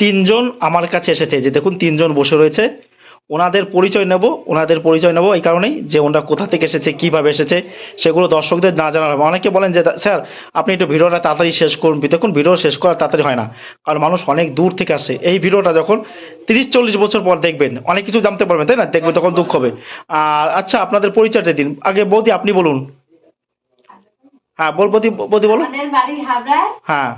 তিনজন আমার কাছে এসেছে যে দেখুন তিনজন বসে রয়েছে। ওনাদের পরিচয় নেব ওনাদের পরিচয় নেব এই কারণেই যে ওনারা কোথা থেকে এসেছে কীভাবে এসেছে সেগুলো দর্শকদের না জানার হবে। অনেকে বলেন যে স্যার আপনি একটু ভিডিওটা তাড়াতাড়ি শেষ করুন। দেখুন ভিডিও শেষ করা তাড়াতাড়ি হয় না কারণ মানুষ অনেক দূর থেকে আসে। এই ভিডিওটা যখন তিরিশ চল্লিশ বছর পর দেখবেন অনেক কিছু জানতে পারবেন তাই না? দেখবে তখন দুঃখ হবে। আর আচ্ছা আপনাদের পরিচয়টা দিন। আগে বৌদি আপনি বলুন। হ্যাঁ বল বৌদি বৌদি বলুন। হ্যাঁ।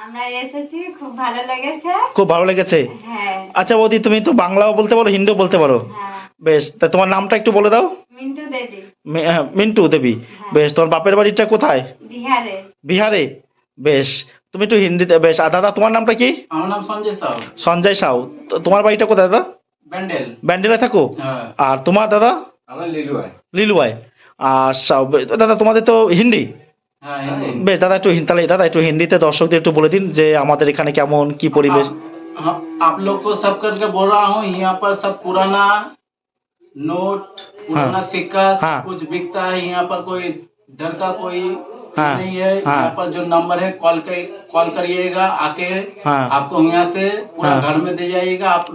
আমরা এসেছি খুব ভালো লেগেছে। খুব ভালো লেগেছে? হ্যাঁ। আচ্ছা বৌদি তুমি তো বাংলাও বলতে পারো হিন্দিও বলতে পারো। হ্যাঁ। বেশ তা তোমার নামটা একটু বলে দাও। মিন্টু দেবী। হ্যাঁ, মিন্টু দেবী। বেশ তোমার বাপের বাড়িটা কোথায়? বিহারে। বিহারে? বেশ তুমি একটু হিন্দিতে বেশ আর দাদা তোমার নামটা কি? আমার নাম সঞ্জয় সাউ। সঞ্জয় সাউ। তো তোমার বাড়িটা কোথায় দাদা? ব্যান্ডেল। ব্যান্ডেলে থাকো? হ্যাঁ। আর তোমার দাদা? আমার লিলু ভাই লিলুয়াই আর সাউ দাদা তোমাদের তো হিন্দি হ্যাঁ হিন্দি? বেশ দাদা একটু হিন- তাহলে দাদা একটু হিন্দিতে দর্শকদের একটু বলে দিন যে আমাদের এখানে কেমন কি পরিবেশ आप, हाँ, आप लोग को सब करके बोल रहा हूँ यहाँ पर सब पुराना नोट पुराना सिक्का सब हाँ। कुछ बिकता है यहाँ पर कोई डर का कोई हाँ। नहीं है हाँ। यहाँ पर जो नंबर है कॉल कर कॉल करिएगा आके हाँ। आपको यहाँ से पूरा हाँ। घर में दे जाइएगा आप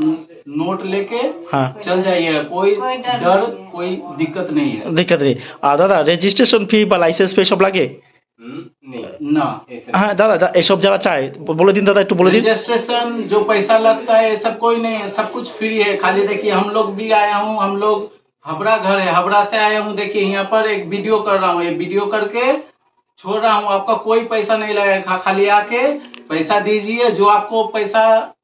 नोट लेके हाँ चल जाइएगा कोई कोई डर डर नहीं है। कोई दिक्कत नहीं है দিক্কত নেই আর দাদা রেজিস্ট্রেশন ফি বা লাইসেন্স ফি সব লাগে हाँ दादा ये सब जरा चाहे बोले दिन दादा एक बोले दिन रजिस्ट्रेशन जो पैसा लगता है सब कोई नहीं है सब कुछ फ्री है। खाली देखिए हम लोग भी आया हूँ हम लोग हबरा घर है। हबरा से आया हूँ देखिए यहाँ पर एक वीडियो कर रहा हूँ। ये वीडियो करके छोड़ रहा हूँ। आपका कोई पैसा नहीं लगेगा। खाली आके पैसा दीजिए। जो आपको पैसा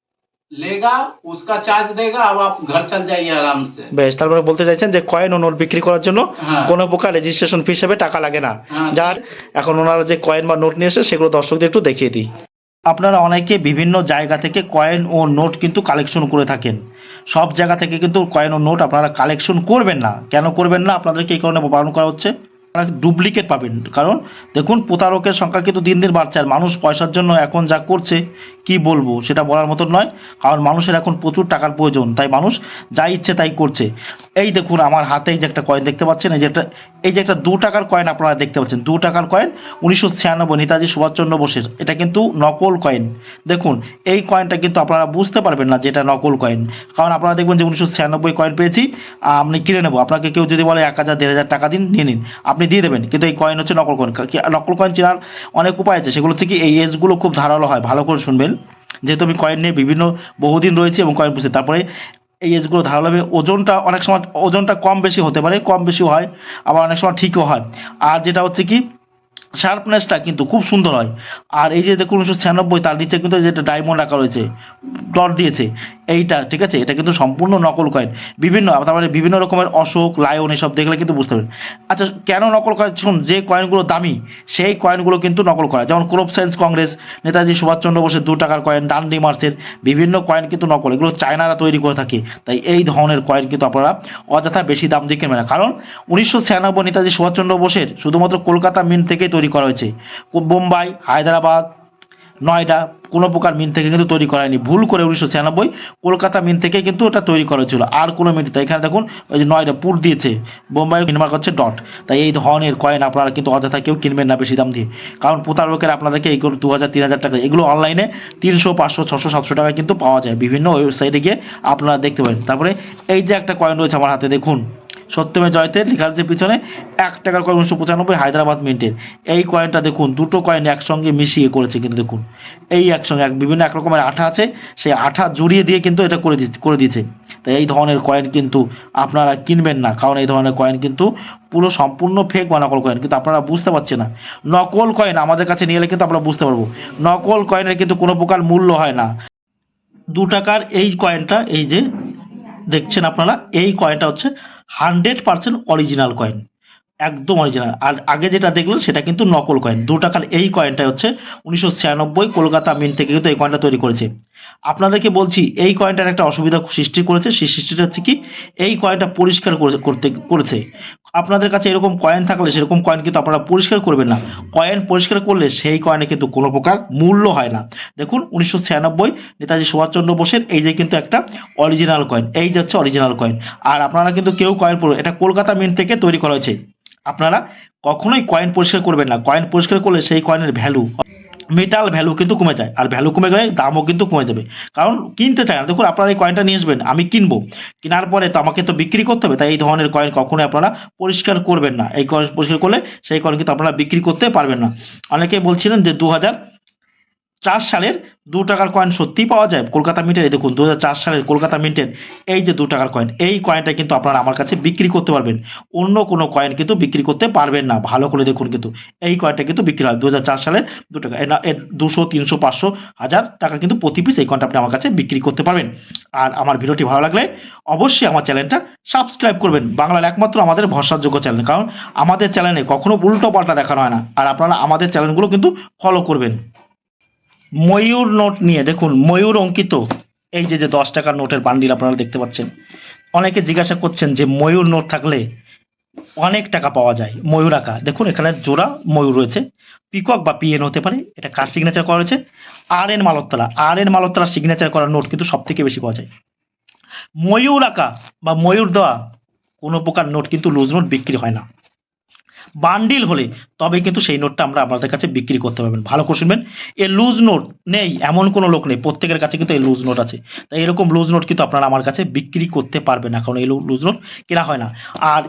लेगा उसका चार्ज देगा अब आप घर चल जाइए आराम से বেশ তারপরে বলতে চাইছেন যে কয়েন ও নোট বিক্রি করার জন্য হ্যাঁ। কোনো প্রকার রেজিস্ট্রেশন ফি হিসেবে টাকা লাগে না হ্যাঁ, যার এখন ওনারা যে কয়েন বা নোট নিয়ে এসে সেগুলো দর্শকদের একটু দেখিয়ে দিই আপনারা অনেকে বিভিন্ন জায়গা থেকে কয়েন ও নোট কিন্তু কালেকশন করে থাকেন সব জায়গা থেকে কিন্তু কয়েন ও নোট আপনারা কালেকশন করবেন না কেন করবেন না আপনাদেরকে এই কারণে বারণ করা হচ্ছে আপনারা ডুপ্লিকেট পাবেন। কারণ দেখুন, প্রতারকের সংখ্যা কিন্তু দিন দিন বাড়ছে, আর মানুষ পয়সার জন্য এখন যা করছে, কি বলব? সেটা বলার মতন নয়, কারণ মানুষের এখন প্রচুর টাকার প্রয়োজন, তাই মানুষ যা ইচ্ছে তাই করছে। এই দেখুন, আমার হাতে যে একটা কয়েন দেখতে পাচ্ছেন, এই যে একটা এই যে একটা দু টাকার কয়েন আপনারা দেখতে পাচ্ছেন, দু টাকার কয়েন উনিশশো ছিয়ানব্বই, নেতাজি সুভাষচন্দ্র বোসের, এটা কিন্তু নকল কয়েন দেখুন, এই কয়েনটা কিন্তু আপনারা বুঝতে পারবেন না যে এটা নকল কয়েন কারণ আপনারা দেখবেন যে উনিশশো ছিয়ানব্বই কয়েন পেয়েছি আমি কিনে নেব। আপনাকে কেউ যদি বলে এক হাজার, দেড় হাজার টাকা দিন, নিয়ে নিন। আপনি দিয়ে দেবেন, কিন্তু এই কয়েন হচ্ছে নকল কয়েন নকল কয়েন চেনার অনেক উপায় আছে, সেগুলো থেকে এই এজগুলো খুব ধারালো হয়, ভালো করে শুনবেন। যেহেতু আমি কয়েন নিয়ে বিভিন্ন বহুদিন রয়েছে এবং কয়েন বুঝতে তারপরে এই এজগুলো ধারালো ওজনটা অনেক সময় ওজনটা কম বেশি হতে পারে, কম বেশি হয়, আবার অনেক সময় ঠিকও হয়। আর যেটা হচ্ছে কি শার্পনেসটা কিন্তু খুব সুন্দর হয়। আর এই যে দেখুন, উনিশশো ছিয়ানব্বই তার নিচে কিন্তু যেটা ডায়মন্ড রাখা রয়েছে ডট দিয়েছে এইটা, ঠিক আছে? এটা কিন্তু সম্পূর্ণ নকল কয়েন বিভিন্ন তারপরে বিভিন্ন রকমের অশোক লায়ন এসব দেখলে কিন্তু বুঝতে পারবেন। আচ্ছা কেন নকল কয়েন শুনুন, যে কয়েনগুলো দামি, সেই কয়েনগুলো কিন্তু নকল করা যেমন crop science congress Netaji Subhashchandra বোসের দু টাকার কয়েন ডান্ডি মার্সের বিভিন্ন কয়েন কিন্তু নকল। এগুলো চায়নারা তৈরি করে থাকে। তাই এই ধরনের কয়েন কিন্তু আপনারা অযথা বেশি দাম দিয়ে কিনবেন না। কারণ উনিশশো ছিয়ানব্বই, নেতাজি সুভাষচন্দ্র বোসের শুধুমাত্র কলকাতা মিন্ট থেকেই তৈরি করা হয়েছে। বোম্বাই, হায়দ্রাবাদ নয়ডা কোনো প্রকার মিন থেকে কিন্তু তৈরি করা হয়নি ভুল করে উনিশশো ছিয়ানব্বই কলকাতা মিন থেকে কিন্তু এটা তৈরি করা হয়েছিল। আর কোনো মিন এখানে দেখুন, ওই যে নয়ডা পুর দিয়েছে। বোম্বাই মিনমার্ক হচ্ছে ডট। তাই এই ধরনের কয়েন আপনারা কিন্তু অযথা কেউ কিনবেন না বেশি দাম দিয়ে। কারণ প্রতারকের আপনাদেরকে এইগুলো দু হাজার তিন হাজার টাকা, এগুলো অনলাইনে তিনশো, পাঁচশো, ছশো, সাতশো টাকায় কিন্তু পাওয়া যায়। বিভিন্ন ওয়েবসাইটে গিয়ে আপনারা দেখতে পারেন। তারপরে এই যে একটা কয়েন রয়েছে আমার হাতে, দেখুন। সত্যমে জয়তে লেখার যে পিছনে এক টাকার কয়েন উনিশশো পঁচানব্বই হায়দ্রাবাদ মিন্টের। এই কয়েনটা দেখুন, দুটো কয়েন একসঙ্গে মিশিয়ে করেছে কিন্তু দেখুন। এই একসঙ্গে এক বিভিন্ন এক রকমের আঠা আছে, সেই আঠা জড়িয়ে দিয়ে কিন্তু এটা করে দিচ্ছে করে দিয়েছে। তাই এই ধরনের কয়েন কিন্তু আপনারা কিনবেন না, কারণ এই ধরনের কয়েন কিন্তু পুরো সম্পূর্ণ ফেক বা নকল কয়েন কিন্তু আপনারা বুঝতে পারছেন না। নকল কয়েন আমাদের কাছে নিয়ে এলে কিন্তু আমরা বুঝতে পারব। নকল কয়েনের কিন্তু কোনো প্রকার মূল্য হয় না। দু টাকার এই কয়েনটা এই যে দেখছেন আপনারা, এই কয়েনটা হচ্ছে হান্ড্রেড পার্সেন্ট অরিজিনাল কয়েন একদম অরিজিনাল আর আগে যেটা দেখলেন, সেটা কিন্তু নকল কয়েন দু টাকার এই কয়েনটা হচ্ছে উনিশশো ছিয়ানব্বই কলকাতা মিন থেকে কিন্তু এই কয়েনটা তৈরি করেছে। আপনাদেরকে বলছি, এই কয়েনটার একটা অসুবিধা সৃষ্টি করেছে, সেই সৃষ্টিটা হচ্ছে কি, এই কয়েনটা পরিষ্কার করে করতে, করেছে। আপনাদের কাছে এরকম কয়েন থাকলে সেরকম কয়েন কিন্তু আপনারা পরিষ্কার করবেন না। কয়েন পরিষ্কার করলে সেই কয়েনে কিন্তু কোনো প্রকার মূল্য হয় না। দেখুন, উনিশশো ছিয়ানব্বই, নেতাজি সুভাষচন্দ্র বোসের এই যে কিন্তু একটা অরিজিনাল কয়েন এই যে হচ্ছে অরিজিনাল কয়েন আর আপনারা কিন্তু কেউ কয়েন পড়বে এটা কলকাতা মিন্ট থেকে তৈরি করা হয়েছে। আপনারা কখনোই কয়েন পরিষ্কার করবেন না। কয়েন পরিষ্কার করলে সেই কয়েনের ভ্যালু মেটাল ভ্যালু কিন্তু কমে যায়। আর ভ্যালু কমে গেলে দামও কিন্তু কমে যাবে। কারণ কিনতে চায় না। দেখুন, আপনারা এই কয়েনটা নিয়ে আসবেন, আমি কিনবো। কেনার পরে তো আমাকে তো বিক্রি করতে হবে, তাই এই ধরনের কয়েন কখনোই আপনারা পরিষ্কার করবেন না। এই কয়েন পরিষ্কার করলে সেই কয়েন কিন্তু আপনারা বিক্রি করতে পারবেন না। অনেকে বলছিলেন যে দু হাজার চার সালের দু টাকার কয়েন সত্যিই পাওয়া যায়? কলকাতা মিন্টের এই দেখুন দু সালের কলকাতা মিন্টের এই যে দু টাকার কয়েন এই কয়েনটা কিন্তু আপনারা আমার কাছে বিক্রি করতে পারবেন। অন্য কোনো কয়েন কিন্তু বিক্রি করতে পারবেন না। ভালো করে দেখুন কিন্তু, এই কয়েনটা কিন্তু বিক্রি হয়। দু হাজার চার সালের দু টাকা এর দুশো, তিনশো, পাঁচশো হাজার টাকা কিন্তু প্রতি পিস এই কয়েনটা আপনি আমার কাছে বিক্রি করতে পারবেন। আর আমার ভিডিওটি ভালো লাগলে অবশ্যই আমার চ্যানেলটা সাবস্ক্রাইব করবেন। বাংলার একমাত্র আমাদের ভরসাযোগ্য চ্যানেল কারণ আমাদের চ্যানেলে কখনো উল্টো পাল্টা দেখানো হয় না। আর আপনারা আমাদের চ্যানেলগুলো কিন্তু ফলো করবেন। ময়ূর নোট নিয়ে, দেখুন, ময়ূর অঙ্কিত। এই যে যে দশ টাকার নোটের বান্ডিল আপনারা দেখতে পাচ্ছেন। অনেকে জিজ্ঞাসা করছেন যে, ময়ূর নোট থাকলে অনেক টাকা পাওয়া যায়, ময়ূর আঁকা। দেখুন, এখানে জোড়া ময়ূর রয়েছে। পিকক বা পিএন হতে পারে, এটা কার সিগনেচার করা রয়েছে R N Maltala. R N Maltala signature করা নোট কিন্তু সব থেকে বেশি পাওয়া যায়। ময়ূর আঁকা বা ময়ূর দেওয়া, কোনো প্রকার নোট কিন্তু লুজ নোট বিক্রি হয় না। বান্ডিল হলে তবে কিন্তু সেই নোটটা আমরা আপনাদের কাছে বিক্রি করতে পারবেন। ভালো করে এ লুজ নোট নেই, এমন কোনো লোক নেই। প্রত্যেকের কাছে কিন্তু এই লুজ নোট আছে। তাই এরকম লুজ নোট কিন্তু আপনারা আমার কাছে বিক্রি করতে পারবেন না, কারণ এই লুজ নোট কেনা হয় না। আর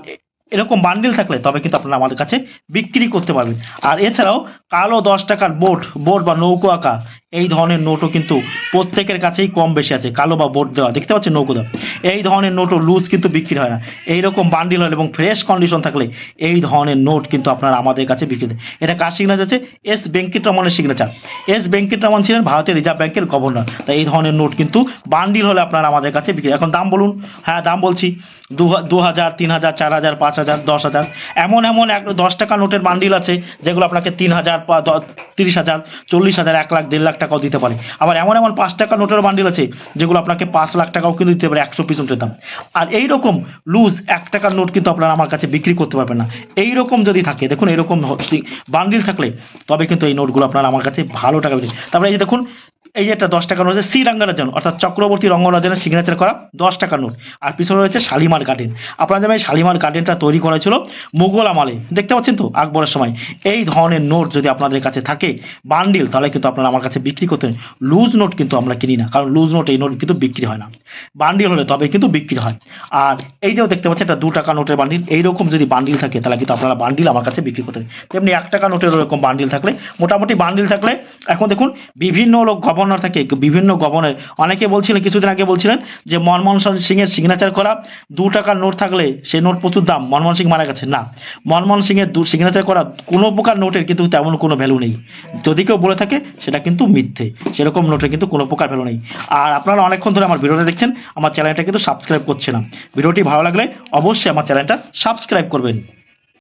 এরকম বান্ডিল থাকলে তবে কিন্তু আপনারা আমাদের কাছে বিক্রি করতে পারবেন। আর এছাড়াও কালো দশ টাকার বোট বোট বা নৌকো আঁকা, এই ধরনের নোটও কিন্তু প্রত্যেকের কাছেই কম বেশি আছে, কালো বা বোট দেওয়া। দেখতে পাচ্ছেন নৌকো দেওয়া? এই ধরনের নোটও লুজ কিন্তু বিক্রি হয় না। এইরকম বান্ডিল হলে এবং ফ্রেশ কন্ডিশন থাকলে এই ধরনের নোট কিন্তু আপনারা আমাদের কাছে বিক্রি দেন। এটা কার সিগনেচার আছে? এস ভেঙ্কিটরমনের সিগনেচার এস ভেঙ্কিটরমন ছিলেন ভারতের রিজার্ভ ব্যাংকের গভর্নর তাই এই ধরনের নোট কিন্তু বান্ডিল হলে আপনারা আমাদের কাছে বিক্রি এখন দাম বলুন। হ্যাঁ দাম বলছি। দু হাজার, তিন হাজার, চার হাজার, পাঁচ হাজার, দশ হাজার। এমন এমন এক দশ টাকা নোটের বান্ডিল আছে, যেগুলো আপনাকে তিন হাজার তিরিশ হাজার, চল্লিশ হাজার, এক লাখ, দেড় লাখ টাকাও দিতে পারে। আবার এমন এমন পাঁচ টাকা নোটের বান্ডিল আছে, যেগুলো আপনাকে পাঁচ লাখ টাকাও কিন্তু দিতে পারে, একশো পিস নোটের দাম। আর এই রকম লুজ এক টাকার নোট কিন্তু আপনারা আমার কাছে বিক্রি করতে পারবেন না। এই রকম যদি থাকে, দেখুন এরকম বান্ডিল থাকলে, তবে কিন্তু এই নোটগুলো আপনারা আমার কাছে ভালো টাকা বিক্রি তারপরে এই যে দেখুন এই যে একটা দশ টাকা নোট আছে রঙ্গরাজন অর্থাৎ চক্রবর্তী রঙ্গরাজনের সিগনেচার করা দশ টাকা নোট। আর পিছনে রয়েছে শালিমার গার্ডেন আপনারা জানেন শালিমার গার্ডেনটা তৈরি করা ছিল মুঘল আমলে। দেখতে পাচ্ছেন তো, আকবরের সময়। এই ধরনের নোট যদি আপনাদের কাছে থাকে বান্ডিল তাহলে কিন্তু আপনারা আমার কাছে বিক্রি করতে লুজ নোট কিন্তু আমরা কিনি না, কারণ লুজ নোট এই নোট কিন্তু বিক্রি হয় না। বান্ডিল হলে তবে কিন্তু বিক্রি হয়। আর এই যেও দেখতে পাচ্ছেন একটা দু টাকা নোটের বান্ডিল এইরকম যদি বান্ডিল থাকে, তাহলে কিন্তু আপনারা বান্ডিল আমার কাছে বিক্রি করতে পারেন। তেমনি এক টাকা নোটের ওরকম বান্ডিল থাকলে, মোটামুটি বান্ডিল থাকলে, এখন দেখুন, বিভিন্ন লোক গভর্নর থাকে, বিভিন্ন গভর্নর অনেকে বলছিলেন, কিছুদিন আগে বলছিলেন যে মনমোহন সিং এর সিগনেচার করা দু টাকার নোট থাকলে সেই নোট প্রচুর দাম। মনমোহন সিং মারা গেছে না, মনমোহন সিং এর সিগনেচার করা কোনো প্রকার নোটের কিন্তু তেমন কোনো ভ্যালু নেই। যদি কেউ বলে থাকে, সেটা কিন্তু মিথ্যে। সেরকম নোটের কিন্তু কোনো প্রকার ভ্যালু নেই। আর আপনারা অনেকক্ষণ ধরে আমার ভিডিওটা দেখছেন, আমার চ্যানেলটা কিন্তু সাবস্ক্রাইব করছে না। ভিডিওটি ভালো লাগলে অবশ্যই আমার চ্যানেলটা সাবস্ক্রাইব করবেন।